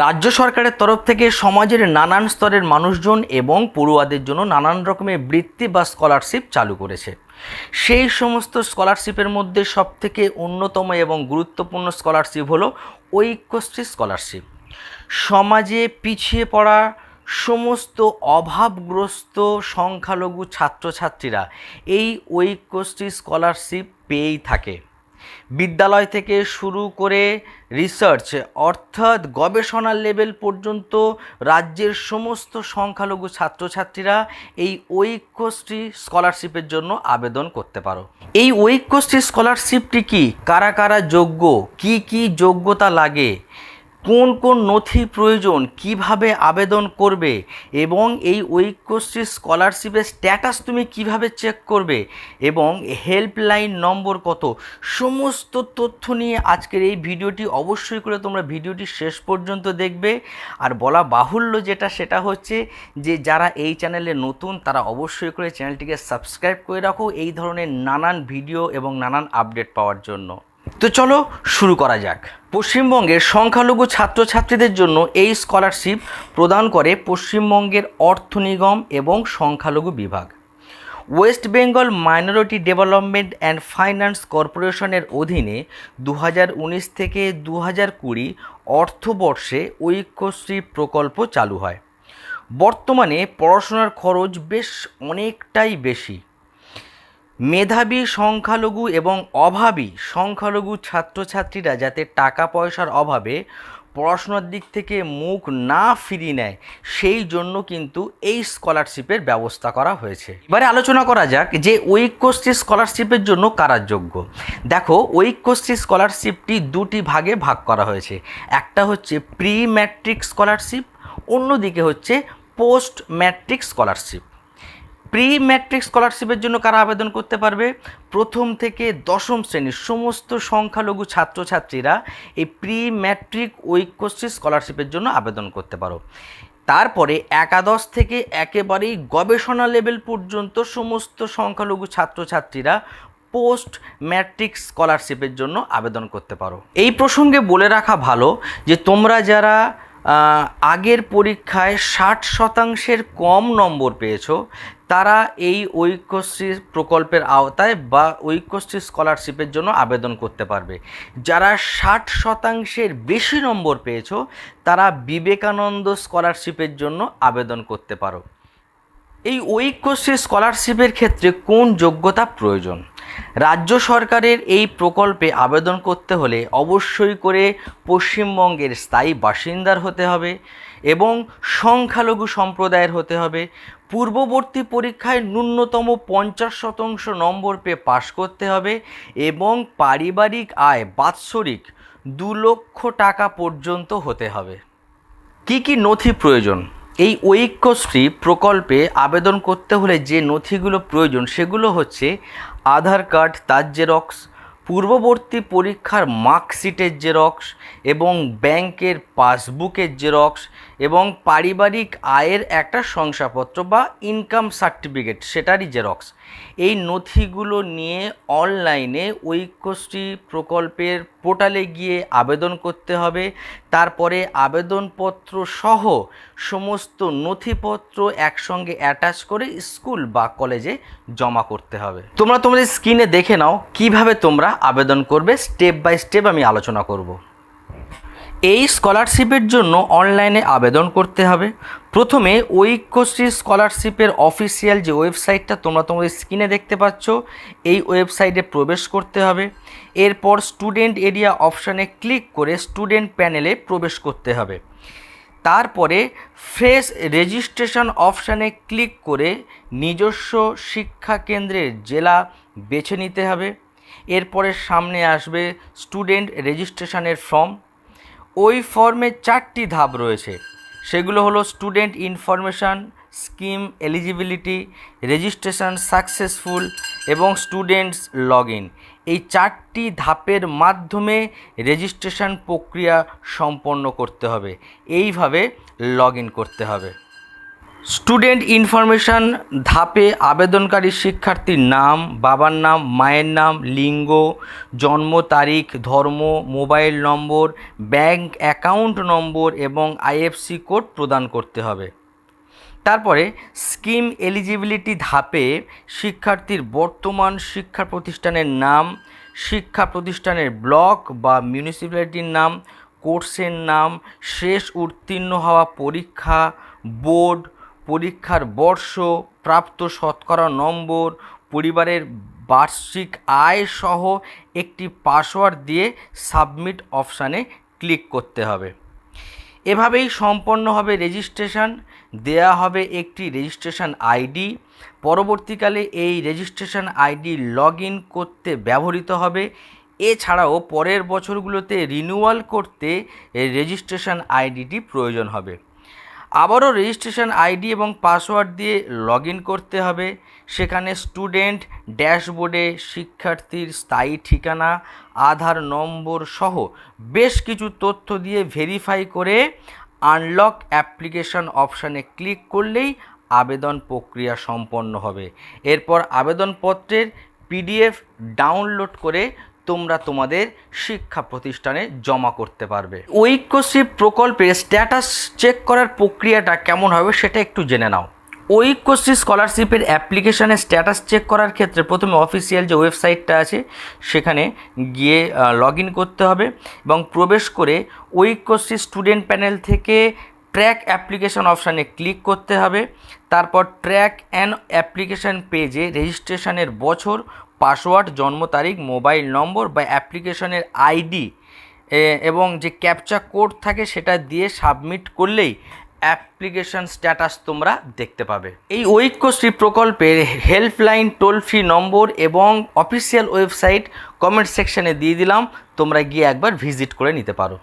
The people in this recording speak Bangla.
রাজ্য সরকারের তরফ থেকে সমাজের নানান স্তরের মানুষজন এবং পড়ুয়াদের জন্য নানান রকমের বৃত্তি বা স্কলারশিপ চালু করেছে। সেই সমস্ত স্কলারশিপের মধ্যে সবথেকে অন্যতম এবং গুরুত্বপূর্ণ স্কলারশিপ হলো ঐক্যশ্রী স্কলারশিপ। সমাজে পিছিয়ে পড়া সমস্ত অভাবগ্রস্ত সংখ্যালঘু ছাত্রছাত্রীরা এই ঐক্যশ্রী স্কলারশিপ পেয়েই থাকে। বিদ্যালয় থেকে শুরু করে রিসার্চ অর্থাৎ গবেষণার লেভেল পর্যন্ত রাজ্যের সমস্ত সংখ্যালঘু ছাত্রছাত্রীরা এই ঐক্যশ্রী স্কলারশিপের জন্য আবেদন করতে পারো। এই ঐক্যশ্রী স্কলারশিপটি কি? কারা কারা যোগ্য? কি কি যোগ্যতা লাগে? কোন কোন নথি প্রয়োজন, কীভাবে আবেদন করবে এবং এই ঐক্যশ্রী স্কলারশিপের স্ট্যাটাস তুমি কীভাবে চেক করবে এবং হেল্পলাইন নম্বর কত, সমস্ত তথ্য নিয়ে আজকের এই ভিডিওটি অবশ্যই করে তোমরা ভিডিওটি শেষ পর্যন্ত দেখবে। আর বলা বাহুল্য যেটা, সেটা হচ্ছে যে যারা এই চ্যানেলে নতুন, তারা অবশ্যই করে চ্যানেলটিকে সাবস্ক্রাইব করে রাখো এই ধরনের নানান ভিডিও এবং নানান আপডেট পাওয়ার জন্য। তো চলো শুরু করা যাক। পশ্চিমবঙ্গের সংখ্যালঘু ছাত্রছাত্রীদের জন্য এই স্কলারশিপ প্রদান করে পশ্চিমবঙ্গের অর্থ নিগম এবং সংখ্যালঘু বিভাগ। West Bengal minority development and finance কর্পোরেশনের অধীনে দু হাজার উনিশ থেকে দু হাজার কুড়ি অর্থবর্ষে ঐক্যশ্রী প্রকল্প চালু হয়। বর্তমানে পড়াশোনার খরচ বেশ অনেকটাই বেশি। মেধাবী সংখ্যালঘু এবং অভাবী সংখ্যালঘু ছাত্রছাত্রীরা যাতে টাকা পয়সার অভাবে পড়াশোনার দিক থেকে মুখ না ফিরিয়ে নেয়, সেই জন্য কিন্তু এই স্কলারশিপের ব্যবস্থা করা হয়েছে। এবারে আলোচনা করা যাক যে ঐক্যশ্রী স্কলারশিপের জন্য কারা যোগ্য দেখো, ঐক্যশ্রী স্কলারশিপটি দুটি ভাগে ভাগ করা হয়েছে। একটা হচ্ছে প্রি ম্যাট্রিক স্কলারশিপ, অন্যদিকে হচ্ছে post matric scholarship. Pre matric স্কলারশিপের জন্য কারা আবেদন করতে পারবে? প্রথম থেকে দশম শ্রেণির সমস্ত সংখ্যালঘু ছাত্রছাত্রীরা এই প্রি ম্যাট্রিক ঐক্যশ্রী স্কলারশিপের জন্য আবেদন করতে পারো। তারপরে একাদশ থেকে একেবারেই গবেষণা লেভেল পর্যন্ত সমস্ত সংখ্যালঘু ছাত্রছাত্রীরা পোস্ট ম্যাট্রিক স্কলারশিপের জন্য আবেদন করতে পারো। এই প্রসঙ্গে বলে রাখা ভালো যে তোমরা যারা আগের পরীক্ষায় ষাট শতাংশের কম নম্বর পেয়েছ। তারা এই ঐক্যশ্রী প্রকল্পের আওতায় বা ঐক্যশ্রী স্কলারশিপের জন্য আবেদন করতে পারবে। যারা ষাট শতাংশের বেশি নম্বর পেয়েছ, তারা বিবেকানন্দ স্কলারশিপের জন্য আবেদন করতে পারো। এই ঐক্যশ্রী স্কলারশিপের ক্ষেত্রে কোন যোগ্যতা প্রয়োজন? রাজ্য সরকারের এই প্রকল্পে আবেদন করতে হলে অবশ্যই করে পশ্চিমবঙ্গের স্থায়ী বাসিন্দার হতে হবে এবং সংখ্যালঘু সম্প্রদায়ের হতে হবে। পূর্ববর্তী পরীক্ষায় ন্যূনতম পঞ্চাশ শতাংশ নম্বর পেয়ে পাশ করতে হবে এবং পারিবারিক আয় বাৎসরিক দু লক্ষ টাকা পর্যন্ত হতে হবে। কি কি নথি প্রয়োজন? এই ঐক্যশ্রী প্রকল্পে আবেদন করতে হলে যে নথিগুলো প্রয়োজন সেগুলো হচ্ছে আধার কার্ড তার জেরক্স পূর্ববর্তী পরীক্ষার মার্কশিটের জেরক্স এবং ব্যাংকের পাসবুকের জেরক্স এবং পারিবারিক আয়ের একটা শংসাপত্র বা ইনকাম সার্টিফিকেট, সেটারই জেরক্স। এই নথিগুলো নিয়ে অনলাইনে ঐক্যশ্রী প্রকল্পের পোর্টালে গিয়ে আবেদন করতে হবে। তারপরে আবেদনপত্র সহ সমস্ত নথিপত্র একসঙ্গে অ্যাটাচ করে স্কুল বা কলেজে জমা করতে হবে। তোমরা তোমাদের স্ক্রিনে দেখে নাও কীভাবে তোমরা আবেদন করবে স্টেপ বাই স্টেপ আমি আলোচনা করব। এই স্কলারশিপের জন্য অনলাইনে আবেদন করতে হবে। প্রথমে ঐক্যশ্রী স্কলারশিপের অফিসিয়াল যে ওয়েবসাইটটা তোমরা তোমাদের স্ক্রিনে দেখতে পাচ্ছ, এই ওয়েবসাইটে প্রবেশ করতে হবে। এরপর স্টুডেন্ট এরিয়া অপশানে ক্লিক করে স্টুডেন্ট প্যানেলে প্রবেশ করতে হবে। তারপরে ফ্রেশ রেজিস্ট্রেশন অপশানে ক্লিক করে নিজস্ব শিক্ষা কেন্দ্রের জেলা বেছে নিতে হবে। এরপরে সামনে আসবে স্টুডেন্ট রেজিস্ট্রেশনের ফর্ম। ওই ফর্মে চারটি ধাপ রয়েছে। সেগুলো হলো student information, scheme eligibility, registration successful এবং স্টুডেন্টস লগ এই চারটি ধাপের মাধ্যমে রেজিস্ট্রেশন প্রক্রিয়া সম্পন্ন করতে হবে। এইভাবে লগ করতে হবে। স্টুডেন্ট ইনফরমেশান ধাপে আবেদনকারী শিক্ষার্থীর নাম, বাবার নাম, মায়ের নাম, লিঙ্গ, জন্ম তারিখ, ধর্ম, মোবাইল নম্বর, ব্যাংক অ্যাকাউন্ট নম্বর এবং আইএফসি কোড প্রদান করতে হবে। তারপরে স্কিম এলিজিবিলিটি ধাপে শিক্ষার্থীর বর্তমান শিক্ষা প্রতিষ্ঠানের নাম, শিক্ষা প্রতিষ্ঠানের ব্লক বা মিউনিসিপ্যালিটির নাম, কোর্সের নাম, শেষ উত্তীর্ণ হওয়া পরীক্ষা, বোর্ড পরীক্ষার বর্ষ, প্রাপ্ত শতকরা নম্বর, পরিবারের বার্ষিক আয় সহ একটি পাসওয়ার্ড দিয়ে সাবমিট অপশানে ক্লিক করতে হবে। এভাবেই সম্পন্ন হবে রেজিস্ট্রেশন। দেয়া হবে একটি রেজিস্ট্রেশন আইডি। পরবর্তীকালে এই রেজিস্ট্রেশন আইডি লগ করতে ব্যবহৃত হবে। এছাড়াও পরের বছরগুলোতে রিনিউয়াল করতে রেজিস্ট্রেশন আইডিটি প্রয়োজন হবে। আবারও রেজিস্ট্রেশন আইডি এবং পাসওয়ার্ড দিয়ে লগ করতে হবে। সেখানে স্টুডেন্ট ড্যাশবোর্ডে শিক্ষার্থীর স্থায়ী ঠিকানা, আধার নম্বর সহ বেশ কিছু তথ্য দিয়ে ভেরিফাই করে আনলক অ্যাপ্লিকেশন অপশানে ক্লিক করলেই আবেদন প্রক্রিয়া সম্পন্ন হবে। এরপর আবেদনপত্রের পিডিএফ ডাউনলোড করে তোমরা তোমাদের শিক্ষা প্রতিষ্ঠানে জমা করতে পারবে। ঐক্যশ্রী প্রকল্পের স্ট্যাটাস চেক করার প্রক্রিয়াটা কেমন হবে সেটা একটু জেনে নাও। ঐক্যশ্রী স্কলারশিপের অ্যাপ্লিকেশানের স্ট্যাটাস চেক করার ক্ষেত্রে প্রথমে অফিসিয়াল যে ওয়েবসাইটটা আছে, সেখানে গিয়ে লগ করতে হবে এবং প্রবেশ করে ঐক্যশ্রী স্টুডেন্ট প্যানেল থেকে ট্র্যাক অ্যাপ্লিকেশন অপশানে ক্লিক করতে হবে। তারপর ট্র্যাক অ্যান্ড অ্যাপ্লিকেশান পেজে রেজিস্ট্রেশনের বছর পাসওয়ার্ড জন্ম তারিখ মোবাইল নম্বর বা অ্যাপ্লিকেশনের আইডি এবং যে ক্যাপচা কোড থাকে সেটা দিয়ে সাবমিট করলেই অ্যাপ্লিকেশন স্ট্যাটাস তোমরা দেখতে পাবে। এই ঐক্যশ্রী প্রকল্পের হেল্পলাইন টোল ফ্রি নম্বর এবং অফিসিয়াল ওয়েবসাইট কমেন্ট সেকশানে দিয়ে দিলাম। তোমরা গিয়ে একবার ভিজিট করে নিতে পারো।